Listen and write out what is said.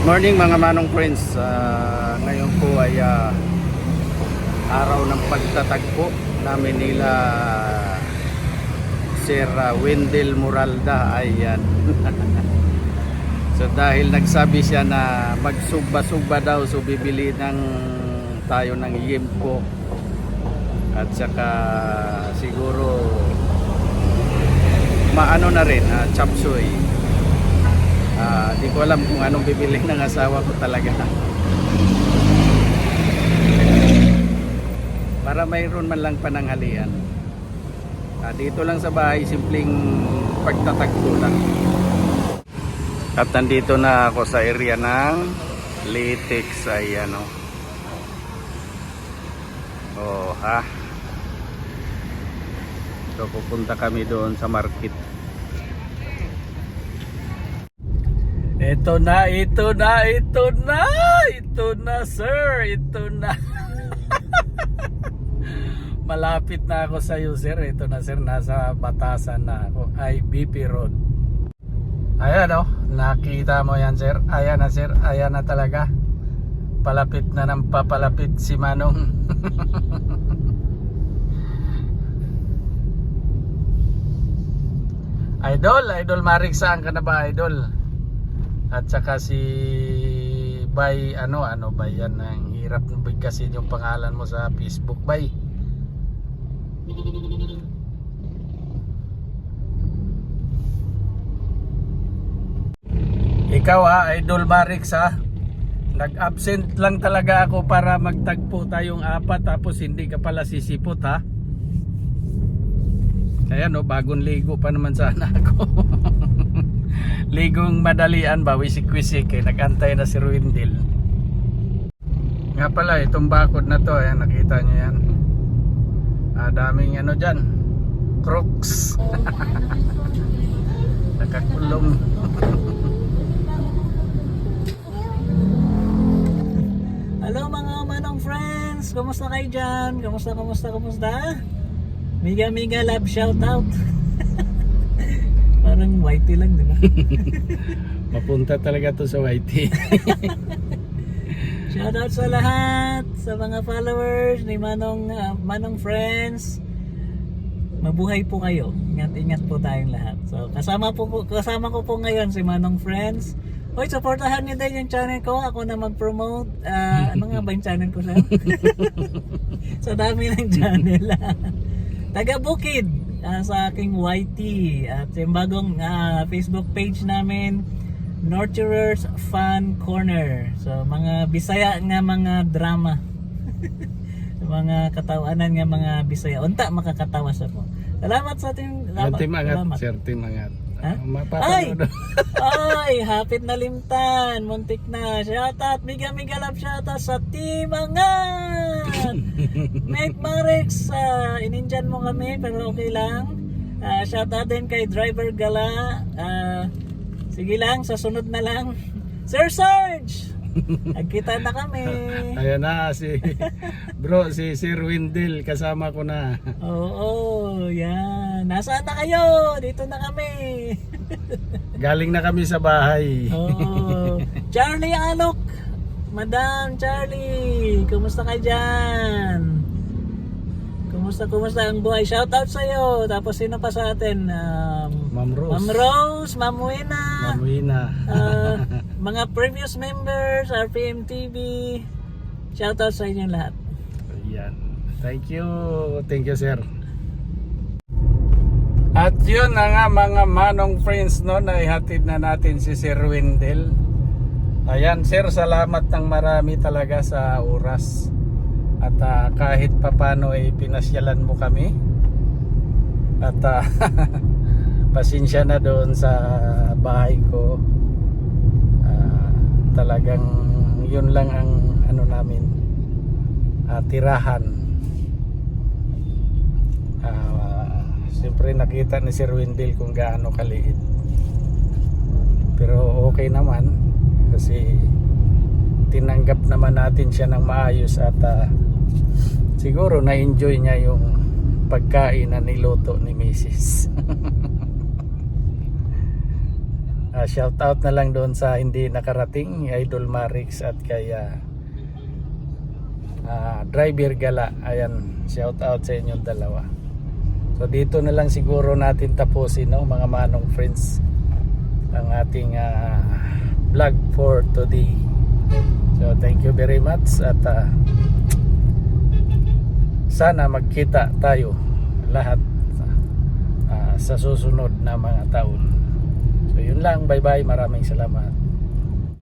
Good morning mga manong friends. Ah, ngayon po ay ah, araw ng pagtatagpo namin nila Sir ah, Wendell Moralda. Ayan. so dahil nagsabi siya na magsugba-sugba daw so bibili ng tayo ng yempo at saka siguro maano na rin ah, chop Ah, di ko alam kung anong bibili ng asawa ko talaga. Para mayroon man lang pananghalian. Ah, dito lang sa bahay, simpleng pagtatagpo lang. At nandito na ako sa area ng latex ay ano. Oh, ha. So pupunta kami doon sa market. Ito na, ito na, ito na, ito na sir, ito na. Malapit na ako sa iyo sir, ito na sir, nasa batasan na ako, IBP Road. Ayan oh, nakita mo yan sir, ayan na sir, ayan na talaga. Palapit na ng papalapit si Manong. idol, Idol Marik, saan ka na ba Idol? At saka si Bay ano ano ba yan ang hirap ng bigkasin yung pangalan mo sa Facebook Bay. Ikaw ha, Idol Marix ha. Nag-absent lang talaga ako para magtagpo tayong apat tapos hindi ka pala sisipot ha. Ayan no, bagong ligo pa naman sana ako. Ligong madalian ba, wisik-wisik eh. Nagantay na si Ruindil. Nga pala, itong bakod na to, ayan, nakita nyo yan. Ah, daming ano dyan. Crooks. Nakakulong. Hello mga manong friends! Kumusta kayo dyan? Kumusta, kumusta, kumusta? Miga, miga, love shout out. Parang whitey lang, di ba? Mapunta talaga to sa YT. shout out sa lahat, sa mga followers ni Manong, ah, Manong friends. Mabuhay po kayo. Ingat-ingat po tayong lahat. So, kasama po, kasama ko po ngayon si Manong friends. Hoy, supportahan niyo din yung channel ko. Ako na mag-promote. Ah, ano nga ba yung channel ko, sir? sa dami ng channel. Taga Bukid ah, sa aking YT at yung bagong ah, Facebook page namin Nurturers Fun Corner. So mga Bisaya nga mga drama. mga katawanan nga mga Bisaya. Unta makakatawa sa po. Salamat sa ating angat, salamat. sir, angat. Ha? Ah, Mapapanood. Ay, hapit na limtan. Muntik na. Shoutout, miga miga love shoutout sa Team Angat. Meg Marex, uh, inindyan mo kami pero okay lang. Uh, shoutout din kay Driver Gala. Ah, sige lang, sa sunod na lang. Sir Sarge! Nagkita na kami. Ayan na si bro, si Sir Wendell kasama ko na. Oo, yan. Nasaan na kayo? Dito na kami. Galing na kami sa bahay. Oh, Charlie Alok. Madam Charlie, kumusta ka dyan? Kumusta, kumusta ang buhay? Shout out sa'yo. Tapos sino pa sa atin? Um, Ma'am Rose. Ma'am Rose, Ma'am Wena, Ma'am Wina. uh, mga previous members, RPM TV. Shout out sa inyo lahat. Ayan. Thank you. Thank you, sir. At yun na nga mga manong friends no, na ihatid na natin si Sir Wendell. Ayan, sir, salamat ng marami talaga sa oras. At ah, kahit papano ay pinasyalan mo kami. At ah, pasensya na doon sa bahay ko. Ah, talagang yun lang ang ano namin ah, tirahan. Ah, siyempre nakita ni Sir Wendell kung gaano kaliit. Pero okay naman kasi tinanggap naman natin siya ng maayos at ah, siguro na-enjoy niya yung pagkain na niluto ni Mrs. Ah, shout out na lang doon sa hindi nakarating, Idol Marix at kay ah, ah, Driver Gala. Ayan, shout out sa inyong dalawa. So dito na lang siguro natin tapusin no, mga manong friends ang ating ah, vlog for today. So thank you very much at ah, sana magkita tayo lahat ah, sa susunod na mga taon. Yun lang, bye bye, maraming salamat.